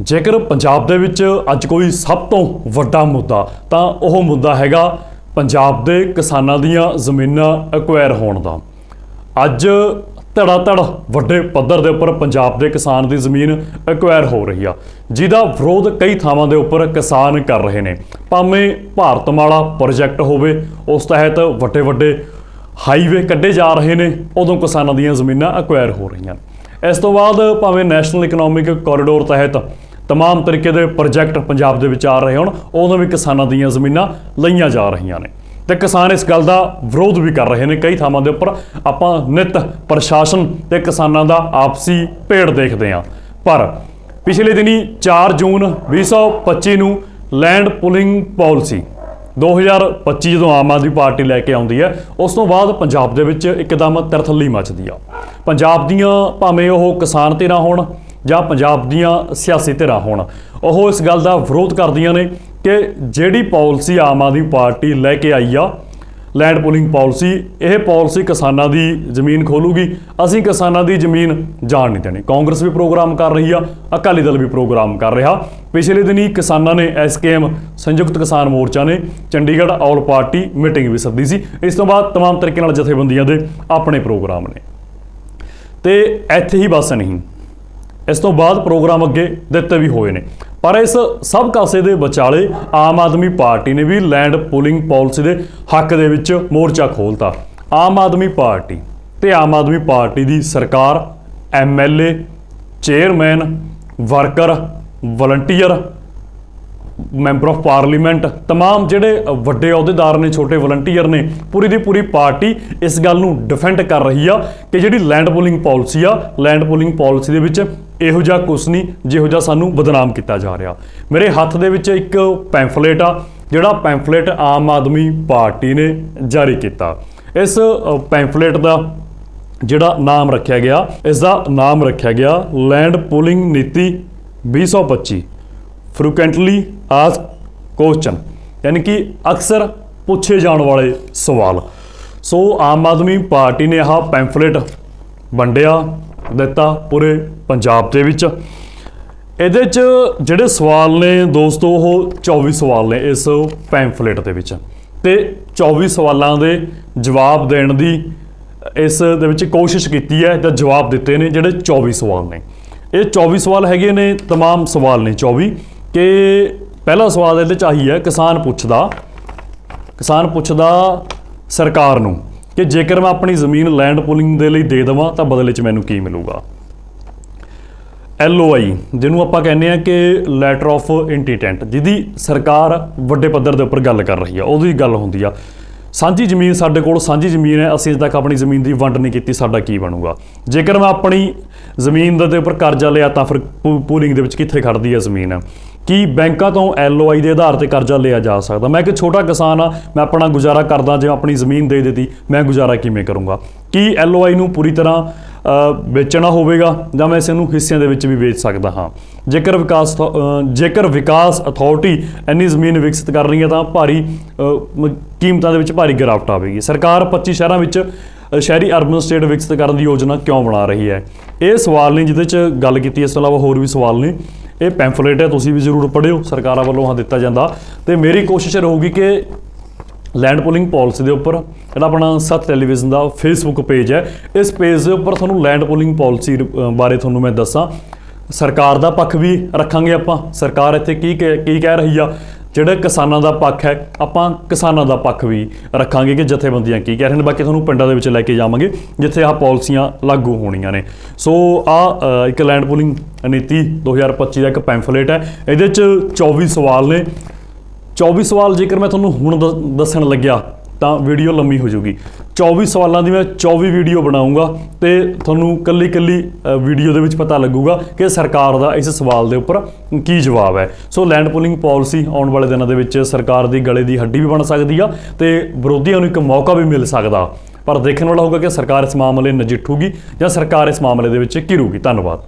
ਜੇਕਰ ਪੰਜਾਬ ਦੇ ਵਿੱਚ ਅੱਜ ਕੋਈ ਸਭ ਤੋਂ ਵੱਡਾ ਮੁੱਦਾ, ਤਾਂ ਉਹ ਮੁੱਦਾ ਹੈਗਾ ਪੰਜਾਬ ਦੇ ਕਿਸਾਨਾਂ ਦੀਆਂ ਜ਼ਮੀਨਾਂ ਐਕਵਾਇਰ ਹੋਣ ਦਾ। ਅੱਜ ਧੜਾ ਧੜ ਵੱਡੇ ਪੱਧਰ ਦੇ ਉੱਪਰ ਪੰਜਾਬ ਦੇ ਕਿਸਾਨ ਦੀ ਜ਼ਮੀਨ ਐਕਵਾਇਰ ਹੋ ਰਹੀ ਆ, ਜਿਹਦਾ ਵਿਰੋਧ ਕਈ ਥਾਵਾਂ ਦੇ ਉੱਪਰ ਕਿਸਾਨ ਕਰ ਰਹੇ ਨੇ। ਭਾਵੇਂ ਭਾਰਤਮਾਲਾ ਪ੍ਰੋਜੈਕਟ ਹੋਵੇ, ਉਸ ਤਹਿਤ ਵੱਡੇ ਵੱਡੇ ਹਾਈਵੇ ਕੱਢੇ ਜਾ ਰਹੇ ਨੇ, ਉਦੋਂ ਕਿਸਾਨਾਂ ਦੀਆਂ ਜ਼ਮੀਨਾਂ ਐਕਵਾਇਰ ਹੋ ਰਹੀਆਂ। ਇਸ ਤੋਂ ਬਾਅਦ ਭਾਵੇਂ ਨੈਸ਼ਨਲ ਇਕਨੋਮਿਕ ਕੋਰੀਡੋਰ ਤਹਿਤ ਤਮਾਮ ਤਰੀਕੇ ਦੇ ਪ੍ਰੋਜੈਕਟ ਪੰਜਾਬ ਦੇ ਵਿੱਚ ਆ ਰਹੇ ਹੋਣ, ਉਦੋਂ ਵੀ ਕਿਸਾਨਾਂ ਦੀਆਂ ਜ਼ਮੀਨਾਂ ਲਈਆਂ ਜਾ ਰਹੀਆਂ ਨੇ। ਤੇ ਕਿਸਾਨ ਇਸ ਗੱਲ ਦਾ ਵਿਰੋਧ ਵੀ ਕਰ ਰਹੇ ਨੇ ਕਈ ਥਾਵਾਂ ਦੇ ਉੱਪਰ। ਆਪਾਂ ਨਿਤ ਪ੍ਰਸ਼ਾਸਨ ਤੇ ਕਿਸਾਨਾਂ ਦਾ ਆਪਸੀ ਭੇੜ ਦੇਖਦੇ ਹਾਂ। ਪਰ ਪਿਛਲੇ ਦਿਨੀ 4 ਜੂਨ 2025 ਨੂੰ ਲੈਂਡ ਪੁਲਿੰਗ ਪਾਲਿਸੀ 2025 ਜਦੋਂ ਆਮ ਆਦਮੀ ਪਾਰਟੀ ਲੈ ਕੇ ਆਉਂਦੀ ਹੈ, ਉਸ ਤੋਂ ਬਾਅਦ ਪੰਜਾਬ ਦੇ ਵਿੱਚ ਇੱਕਦਮ ਤਰਥੱਲੀ ਮਚਦੀ ਆ। ਪੰਜਾਬ ਦੀਆਂ ਭਾਵੇਂ ਉਹ ਕਿਸਾਨ ਧਿਰਾਂ ਹੋਣ ਜਾਂ ਪੰਜਾਬ ਦੀਆਂ ਸਿਆਸੀ ਧਿਰਾਂ ਹੋਣ ਉਹ ਇਸ ਗੱਲ ਦਾ ਵਿਰੋਧ ਕਰਦੀਆਂ ਨੇ ਕਿ ਜਿਹੜੀ ਪਾਲਿਸੀ ਆਮ ਆਦਮੀ ਪਾਰਟੀ ਲੈ ਕੇ ਆਈ ਆ ਲੈਂਡ ਪੁਲਿੰਗ ਪਾਲਿਸੀ ਇਹ ਪਾਲਿਸੀ ਕਿਸਾਨਾਂ ਦੀ ਜ਼ਮੀਨ ਖੋਲੂਗੀ ਅਸੀਂ ਕਿਸਾਨਾਂ ਦੀ ਜ਼ਮੀਨ ਜਾਣ ਨਹੀਂ ਦੇਣੀ ਕਾਂਗਰਸ ਵੀ ਪ੍ਰੋਗਰਾਮ ਕਰ ਰਹੀ ਆ ਅਕਾਲੀ ਦਲ ਵੀ ਪ੍ਰੋਗਰਾਮ ਕਰ ਰਿਹਾ ਪਿਛਲੇ ਦਿਨੀ ਕਿਸਾਨਾਂ ਨੇ ਐਸਕੇਐਮ ਸੰਯੁਕਤ ਕਿਸਾਨ ਮੋਰਚਾ ਨੇ ਚੰਡੀਗੜ੍ਹ ਆਲ ਪਾਰਟੀ ਮੀਟਿੰਗ ਵੀ ਸੱਦੀ ਸੀ ਇਸ ਤੋਂ ਬਾਅਦ तमाम ਤਰੀਕੇ ਨਾਲ ਜਥੇਬੰਦੀਆਂ ਦੇ ਆਪਣੇ ਪ੍ਰੋਗਰਾਮ ਨੇ ਤੇ ਇੱਥੇ ਹੀ ਬਸ ਨਹੀਂ ਇਸ ਤੋਂ ਬਾਅਦ ਪ੍ਰੋਗਰਾਮ ਅੱਗੇ ਦਿੱਤੇ ਵੀ ਹੋਏ ਨੇ। ਪਰ ਇਸ ਸਭ ਕਾਸੇ ਦੇ ਵਿਚਾਲੇ ਆਮ ਆਦਮੀ ਪਾਰਟੀ ਨੇ ਵੀ ਲੈਂਡ ਪੂਲਿੰਗ ਪਾਲਿਸੀ ਦੇ ਹੱਕ ਦੇ ਵਿੱਚ ਮੋਰਚਾ ਖੋਲਤਾ ਆਮ ਆਦਮੀ ਪਾਰਟੀ ਤੇ ਆਮ ਆਦਮੀ ਪਾਰਟੀ ਦੀ ਸਰਕਾਰ MLA chairman, worker, volunteer member of parliament तमाम ਜਿਹੜੇ ਵੱਡੇ ਅਹੁਦੇਦਾਰ ਨੇ ਛੋਟੇ ਵਲੰਟੀਅਰ ਨੇ ਪੂਰੀ ਦੀ ਪੂਰੀ ਪਾਰਟੀ ਇਸ ਗੱਲ ਨੂੰ ਡਿਫੈਂਡ ਕਰ ਰਹੀ ਆ ਕਿ ਜਿਹੜੀ ਲੈਂਡ ਪੂਲਿੰਗ ਪਾਲਿਸੀ ਆ ਲੈਂਡ ਪੂਲਿੰਗ ਪਾਲਿਸੀ ਦੇ ਵਿੱਚ ਇਹੋ ਜਿਹਾ ਕੁਛ ਨਹੀਂ ਜਿਹੋ ਜਿਹਾ ਸਾਨੂੰ ਬਦਨਾਮ ਕੀਤਾ ਜਾ ਰਿਹਾ ਮੇਰੇ ਹੱਥ ਦੇ ਵਿੱਚ ਇੱਕ ਪੈਂਫਲੇਟ ਆ ਜਿਹੜਾ ਪੈਂਫਲੇਟ ਆਮ ਆਦਮੀ ਪਾਰਟੀ ਨੇ ਜਾਰੀ ਕੀਤਾ ਇਸ ਅ, ਪੈਂਫਲੇਟ ਦਾ ਜਿਹੜਾ ਨਾਮ ਰੱਖਿਆ ਗਿਆ ਇਸ ਦਾ ਨਾਮ ਰੱਖਿਆ ਗਿਆ ਲੈਂਡ ਪੂਲਿੰਗ ਨੀਤੀ 2025 ਫ੍ਰੀਕੁਐਂਟਲੀ ਆਸਕ ਕੁਐਸਚਨ ਯਾਨੀ ਕਿ ਅਕਸਰ ਪੁੱਛੇ ਜਾਣ ਵਾਲੇ ਸਵਾਲ ਸੋ ਆਮ ਆਦਮੀ ਪਾਰਟੀ ਨੇ ਆਹ ਪੈਂਫਲੇਟ ਵੰਡਿਆ ਦਿੱਤਾ ਪੂਰੇ ਪੰਜਾਬ ਦੇ ਵਿੱਚ ਇਹਦੇ 'ਚ ਜਿਹੜੇ ਸਵਾਲ ਨੇ ਦੋਸਤੋ ਉਹ 24 ਸਵਾਲ ਨੇ ਇਸ ਪੈਂਫਲੇਟ ਦੇ ਵਿੱਚ ਤੇ 24 ਸਵਾਲਾਂ ਦੇ ਜਵਾਬ ਦੇਣ ਦੀ ਇਸ ਦੇ ਵਿੱਚ ਕੋਸ਼ਿਸ਼ ਕੀਤੀ ਹੈ ਤੇ ਜਵਾਬ ਦਿੱਤੇ ਨੇ ਜਿਹੜੇ 24 ਸਵਾਲ ਨੇ ਇਹ 24 ਸਵਾਲ ਹੈਗੇ ਨੇ तमाम ਸਵਾਲ ਨੇ 24 ਕਿ ਪਹਿਲਾ ਸਵਾਲ ਇਹਦੇ ਚ ਆਹੀ ਹੈ, ਕਿਸਾਨ ਪੁੱਛਦਾ ਕਿਸਾਨ ਪੁੱਛਦਾ ਸਰਕਾਰ ਨੂੰ ਕਿ ਜੇਕਰ ਮੈਂ ਆਪਣੀ ਜ਼ਮੀਨ ਲੈਂਡ ਪੂਲਿੰਗ ਦੇ ਲਈ ਦੇ ਦੇਵਾਂ ਤਾਂ ਬਦਲੇ 'ਚ ਮੈਨੂੰ ਕੀ ਮਿਲੂਗਾ? LOI ਜਿਹਨੂੰ ਆਪਾਂ ਕਹਿੰਦੇ ਆ ਕਿ ਲੈਟਰ ਆਫ ਇੰਟੀਟੈਂਟ ਜਿਹਦੀ ਸਰਕਾਰ ਵੱਡੇ ਪੱਧਰ ਦੇ ਉੱਪਰ ਗੱਲ ਕਰ ਰਹੀ ਆ, ਉਹਦੀ ਗੱਲ ਹੁੰਦੀ ਆ। ਸਾਂਝੀ ਜ਼ਮੀਨ ਸਾਡੇ ਕੋਲ ਸਾਂਝੀ ਜ਼ਮੀਨ ਹੈ, ਅਸੀਂ ਅਜੇ ਤੱਕ ਆਪਣੀ ਜ਼ਮੀਨ ਦੀ ਵੰਡ ਨਹੀਂ ਕੀਤੀ, ਸਾਡਾ ਕੀ ਬਣੂਗਾ? ਜੇਕਰ ਮੈਂ ਆਪਣੀ ਜ਼ਮੀਨ ਦੇ ਉੱਪਰ ਕਰਜ਼ਾ ਲਿਆ ਤਾਂ ਫਿਰ ਪੂਲਿੰਗ ਦੇ ਵਿੱਚ ਕਿੱਥੇ ਖੜਦੀ ਹੈ ਜ਼ਮੀਨ? ਕੀ ਬੈਂਕਾਂ ਤੋਂ LOI ਦੇ ਆਧਾਰ ਤੇ ਕਰਜ਼ਾ ਲਿਆ ਜਾ ਸਕਦਾ? ਮੈਂ ਇੱਕ ਛੋਟਾ ਕਿਸਾਨ ਆ ਮੈਂ ਆਪਣਾ ਗੁਜ਼ਾਰਾ ਕਰਦਾ ਜੇ ਆਪਣੀ ਜ਼ਮੀਨ ਦੇ ਦਿੱਤੀ, ਮੈਂ ਗੁਜ਼ਾਰਾ ਕਿਵੇਂ ਕਰੂੰਗਾ? ਕੀ LOI ਨੂੰ ਪੂਰੀ ਤਰ੍ਹਾਂ ਵੇਚਣਾ ਹੋਵੇਗਾ ਜਾਂ ਮੈਂ ਇਸ ਨੂੰ ਹਿੱਸਿਆਂ ਦੇ ਵਿੱਚ ਵੀ ਵੇਚ ਸਕਦਾ ਹਾਂ? ਜੇਕਰ ਵਿਕਾਸ ਅਥਾ- ਜੇਕਰ ਵਿਕਾਸ ਅਥਾਰਟੀ ਇੰਨੀ ਜ਼ਮੀਨ ਵਿਕਸਿਤ ਕਰ ਰਹੀ ਹੈ ਤਾਂ ਭਾਰੀ ਕੀਮਤਾਂ ਦੇ ਵਿੱਚ ਭਾਰੀ ਗਿਰਾਵਟ ਆਵੇਗੀ। ਸਰਕਾਰ 25 ਸ਼ਹਿਰਾਂ ਵਿੱਚ ਸ਼ਹਿਰੀ ਅਰਬਨ ਸਟੇਟ ਵਿਕਸਿਤ ਕਰਨ ਦੀ ਯੋਜਨਾ ਕਿਉਂ ਬਣਾ ਰਹੀ ਹੈ? ਇਹ ਸਵਾਲ ਨੇ, ਜਿਹਦੇ 'ਚ ਗੱਲ ਕੀਤੀ ਇਸ ਤੋਂ ਇਲਾਵਾ ਹੋਰ ਵੀ ਸਵਾਲ ਨੇ। ਇਹ ਪੈਂਫਲੇਟ ਹੈ, ਤੁਸੀਂ ਵੀ ਜ਼ਰੂਰ ਪੜ੍ਹਿਓ, ਸਰਕਾਰਾਂ ਵੱਲੋਂ ਹਾਂ ਦਿੱਤਾ ਜਾਂਦਾ। ਤੇ ਮੇਰੀ ਕੋਸ਼ਿਸ਼ ਰਹੂਗੀ ਕਿ ਲੈਂਡ ਪੂਲਿੰਗ ਪਾਲਿਸੀ ਦੇ ਉੱਪਰ, ਜਿਹੜਾ ਆਪਣਾ ਸੱਤ ਟੈਲੀਵਿਜ਼ਨ ਦਾ ਫੇਸਬੁੱਕ ਪੇਜ ਹੈ, ਇਸ ਪੇਜ ਦੇ ਉੱਪਰ ਤੁਹਾਨੂੰ ਲੈਂਡ ਪੂਲਿੰਗ ਪਾਲਿਸੀ ਬਾਰੇ ਤੁਹਾਨੂੰ ਮੈਂ ਦੱਸਾਂ। ਸਰਕਾਰ ਦਾ ਪੱਖ ਵੀ ਰੱਖਾਂਗੇ ਆਪਾਂ। ਸਰਕਾਰ ਇੱਥੇ ਕੀ ਕਹਿ- ਕੀ ਕਹਿ ਰਹੀ ਆ? ਜਿਹੜਾ ਕਿਸਾਨਾਂ ਦਾ ਪੱਖ ਹੈ, ਆਪਾਂ ਕਿਸਾਨਾਂ ਦਾ ਪੱਖ ਵੀ ਰੱਖਾਂਗੇ ਕਿ ਜਥੇਬੰਦੀਆਂ ਕੀ ਕਹਿ ਰਹੇ ਨੇ। ਬਾਕੀ ਤੁਹਾਨੂੰ ਪਿੰਡਾਂ ਦੇ ਵਿੱਚ ਲੈ ਕੇ ਜਾਵਾਂਗੇ, ਜਿੱਥੇ ਆਹ ਪਾਲਿਸੀਆਂ ਲਾਗੂ ਹੋਣੀਆਂ ਨੇ। ਸੋ ਆ ਇੱਕ ਲੈਂਡ ਪੂਲਿੰਗ ਨੀਤੀ 2025 ਦਾ ਇੱਕ ਪੈਂਫਲੇਟ ਹੈ। ਇਹਦੇ 'ਚ 24 ਸਵਾਲ ਨੇ। 24 ਸਵਾਲ ਜੇਕਰ ਮੈਂ ਤੁਹਾਨੂੰ ਹੁਣ ਦ- ਦੱਸਣ ਲੱਗਿਆ ਤਾਂ ਵੀਡੀਓ ਲੰਮੀ ਹੋ ਜਾਊਗੀ। 24 ਸਵਾਲਾਂ ਦੀ ਮੈਂ 24 ਵੀਡੀਓ ਬਣਾਉਂਗਾ ਤੇ ਤੁਹਾਨੂੰ ਕੱਲੀ ਕੱਲੀ ਵੀਡੀਓ ਦੇ ਵਿੱਚ ਪਤਾ ਲੱਗੂਗਾ ਕਿ ਸਰਕਾਰ ਦਾ ਇਸ ਸਵਾਲ ਦੇ ਉੱਪਰ ਕੀ ਜਵਾਬ ਹੈ। ਸੋ ਲੈਂਡ ਪੁਲਿੰਗ ਪਾਲਿਸੀ ਆਉਣ ਵਾਲੇ ਦਿਨਾਂ ਦੇ ਵਿੱਚ ਸਰਕਾਰ ਦੀ ਗਲੇ ਦੀ ਹੱਡੀ ਵੀ ਬਣ ਸਕਦੀ ਆ ਤੇ ਵਿਰੋਧੀਆਂ ਨੂੰ ਇੱਕ ਮੌਕਾ ਵੀ ਮਿਲ ਸਕਦਾ। ਪਰ ਦੇਖਣ ਵਾਲਾ ਹੋਊਗਾ ਕਿ ਸਰਕਾਰ ਇਸ ਮਾਮਲੇ ਨਜਿੱਠੂਗੀ ਜਾਂ ਸਰਕਾਰ ਇਸ ਮਾਮਲੇ ਦੇ ਵਿੱਚ ਘਿਰੂਗੀ। ਧੰਨਵਾਦ।